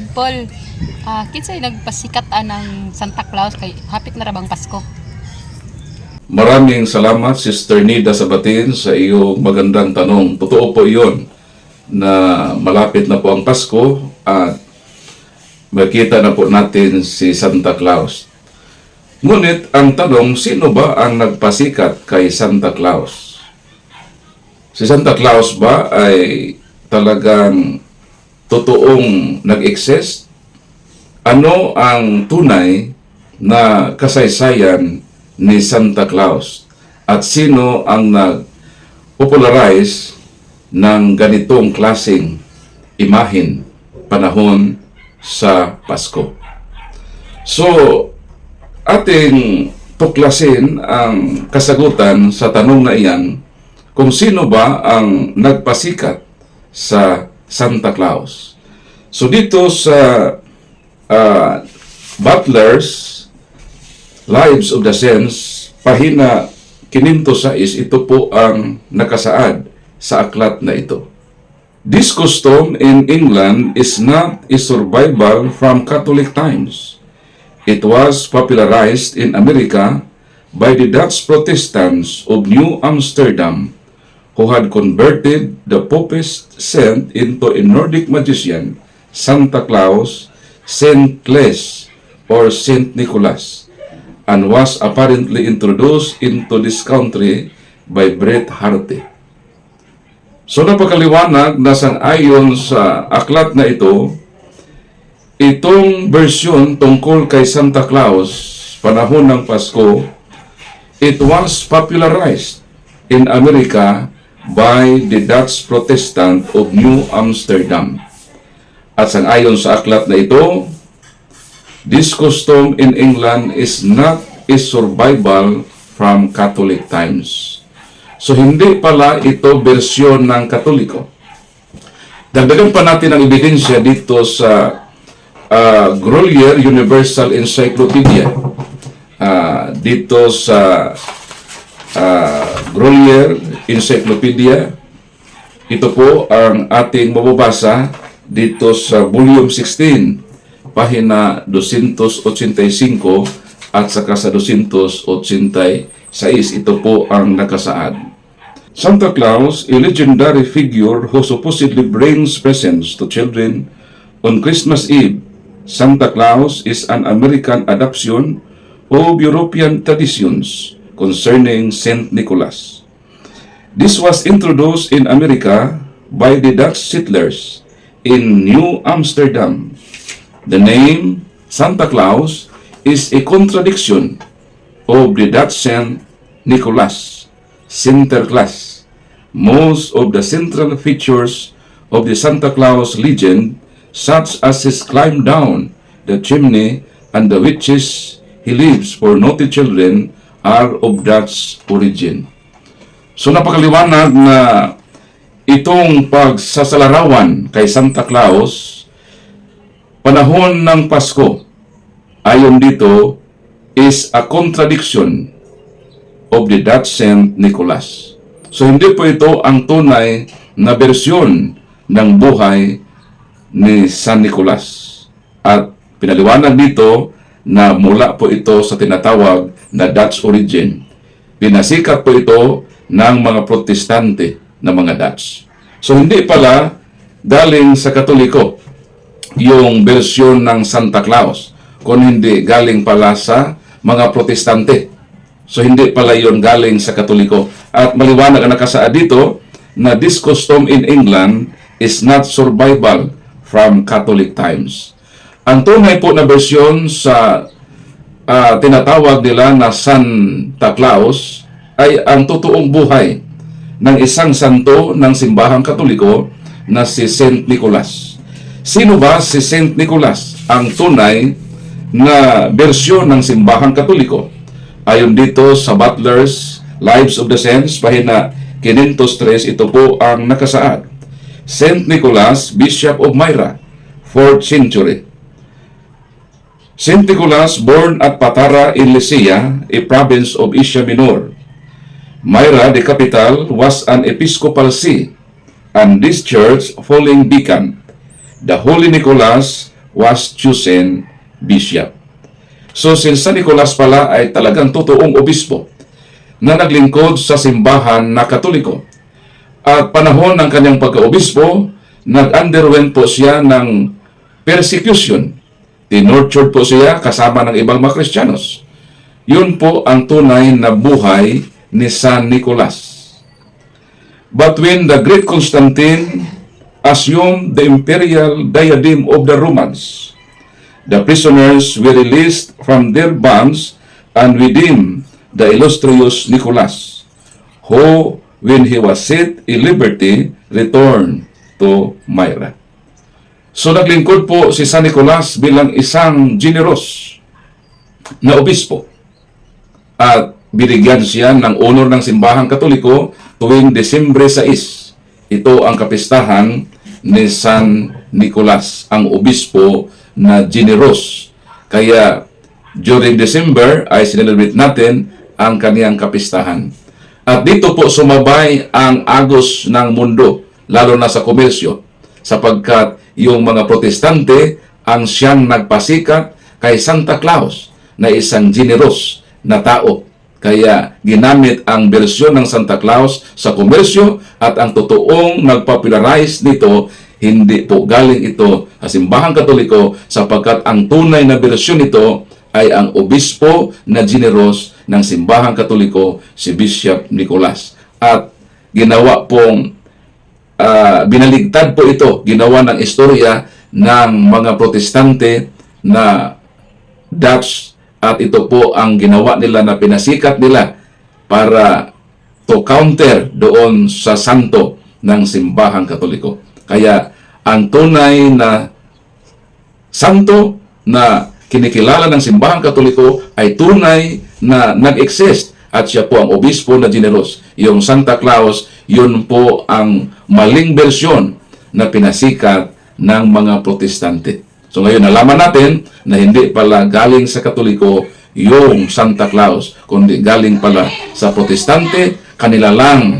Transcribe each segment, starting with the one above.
Nicole, ah kinsay nagpasikat ng Santa Claus kay hapit na ra bang Pasko? Maraming salamat, Sister Nida Sabatin, sa iyong magandang tanong. Totoo po iyon na malapit na po ang Pasko at makita na po natin si Santa Claus. Ngunit ang tanong, sino ba ang nagpasikat kay Santa Claus? Si Santa Claus ba ay talagang totoong nag-exist? Ano ang tunay na kasaysayan ni Santa Claus? At sino ang nag-popularize ng ganitong klasing imahin panahon sa Pasko? So, ating tuklasin ang kasagutan sa tanong na iyan kung sino ba ang nagpasikat sa Santa Claus. So dito sa ah, Butler's Lives of the Saints, pahina kininto sa is ito po ang nakasaad sa aklat na ito. This custom in England is not a survival from Catholic times. It was popularized in America by the Dutch Protestants of New Amsterdam who had converted the Popist saint into a Nordic magician, Santa Claus, Saint Claes, or Saint Nicholas, and was apparently introduced into this country by Bret Harte. So napakaliwanag na sang-ayon sa aklat na ito, itong version tungkol kay Santa Claus panahon ng Pasko, it was popularized in America by the Dutch Protestant of New Amsterdam. At sang-ayon sa aklat na ito, this custom in England is not a survival from Catholic times. So hindi pala ito bersyon ng Katoliko. Dagdagan pa natin ang ebidensya dito sa uh, Grolier Universal Encyclopedia. Ah, dito sa uh, Grolier Encyclopedia, ito po ang ating mababasa dito sa volume 16, pahina 285 at saka sa 286. Ito po ang nakasaad. Santa Claus, a legendary figure who supposedly brings presents to children on Christmas Eve, Santa Claus is an American adaptation of European traditions concerning Saint Nicholas. This was introduced in America by the Dutch settlers in New Amsterdam. The name Santa Claus is a contradiction of the Dutch Saint Nicholas, Sinterklaas. Most of the central features of the Santa Claus legend, such as his climb down the chimney and the witches he leaves for naughty children, are of Dutch origin. So napakaliwanag na itong pagsasalarawan kay Santa Claus panahon ng Pasko ayon dito is a contradiction of the Dutch Saint Nicholas. So hindi po ito ang tunay na bersyon ng buhay ni San Nicolas. At pinaliwanag dito na mula po ito sa tinatawag na Dutch origin. Pinasikat po ito ng mga protestante na mga Dutch. So hindi pala galing sa Katoliko yung bersyon ng Santa Claus, kung hindi galing pala sa mga protestante. So hindi pala yon galing sa Katoliko. At maliwanag ang nakasaad dito na this custom in England is not survival from Catholic times. Ang tunay po na bersyon sa ah, tinatawag nila na Santa Claus ay ang totoong buhay ng isang santo ng simbahang katoliko na si Saint Nicholas. Sino ba si Saint Nicholas? Ang tunay na bersyon ng simbahang katoliko. Ayon dito sa Butler's Lives of the Saints, pahina 503, ito po ang nakasaad. Saint Nicholas, Bishop of Myra, 4th century. Saint Nicholas, born at Patara in Lycia, a province of Asia Minor. Myra, the capital, was an episcopal see, and this church falling vacant. The Holy Nicholas was chosen bishop. So si San Nicolas pala ay talagang totoong obispo na naglingkod sa simbahan na katoliko. At panahon ng kanyang pagka-obispo, nag-underwent po siya ng persecution. Tinortured po siya kasama ng ibang mga Kristiyanos. Yun po ang tunay na buhay ni San Nicolas. But when the great Constantine assumed the imperial diadem of the Romans, the prisoners were released from their bonds and with him the illustrious Nicholas, who, when he was set in liberty, returned to Myra. So naglingkod po si San Nicolas bilang isang generous na obispo at binigyan siya ng honor ng simbahang katoliko tuwing Desembre 6. Ito ang kapistahan ni San Nicolas, ang obispo na generous. Kaya during December ay sinelebrate natin ang kaniyang kapistahan. At dito po sumabay ang agos ng mundo, lalo na sa komersyo, sapagkat yung mga protestante ang siyang nagpasikat kay Santa Claus na isang generous na tao. Kaya ginamit ang bersyon ng Santa Claus sa komersyo at ang totoong nagpopularize nito hindi po galing ito sa simbahang katoliko sapagkat ang tunay na bersyon nito ay ang obispo na generous ng simbahang katoliko si Bishop Nicolas. At ginawa pong ah, binaligtad po ito, ginawa ng istorya ng mga protestante na Dutch at ito po ang ginawa nila na pinasikat nila para to counter doon sa santo ng simbahang katoliko. Kaya ang tunay na santo na kinikilala ng simbahang katoliko ay tunay na nag-exist at siya po ang obispo na generous. Yung Santa Claus, yun po ang maling bersyon na pinasikat ng mga protestante. So ngayon nalaman natin na hindi pala galing sa katoliko yung Santa Claus, kundi galing pala sa protestante, kanila lang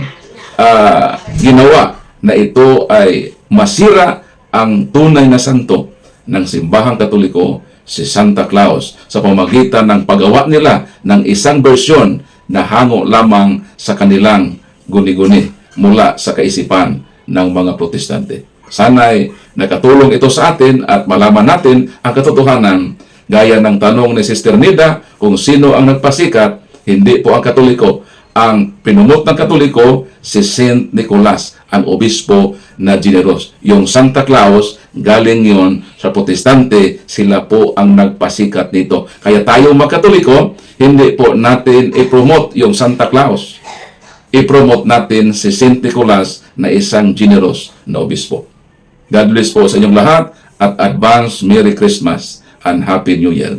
ah, ginawa na ito ay masira ang tunay na santo ng simbahang katoliko si Santa Claus sa pamagitan ng paggawa nila ng isang bersyon na hango lamang sa kanilang guni-guni mula sa kaisipan ng mga protestante. Sana'y nakatulong ito sa atin at malaman natin ang katotohanan gaya ng tanong ni Sister Nida kung sino ang nagpasikat, hindi po ang katoliko. Ang pinumot ng katoliko, si Saint Nicholas, ang obispo na generous. Yung Santa Claus, galing yon sa protestante, sila po ang nagpasikat nito. Kaya tayo magkatoliko, hindi po natin i-promote yung Santa Claus. I-promote natin si Saint Nicholas na isang generous na obispo. God bless po sa inyong lahat at advance Merry Christmas and Happy New Year.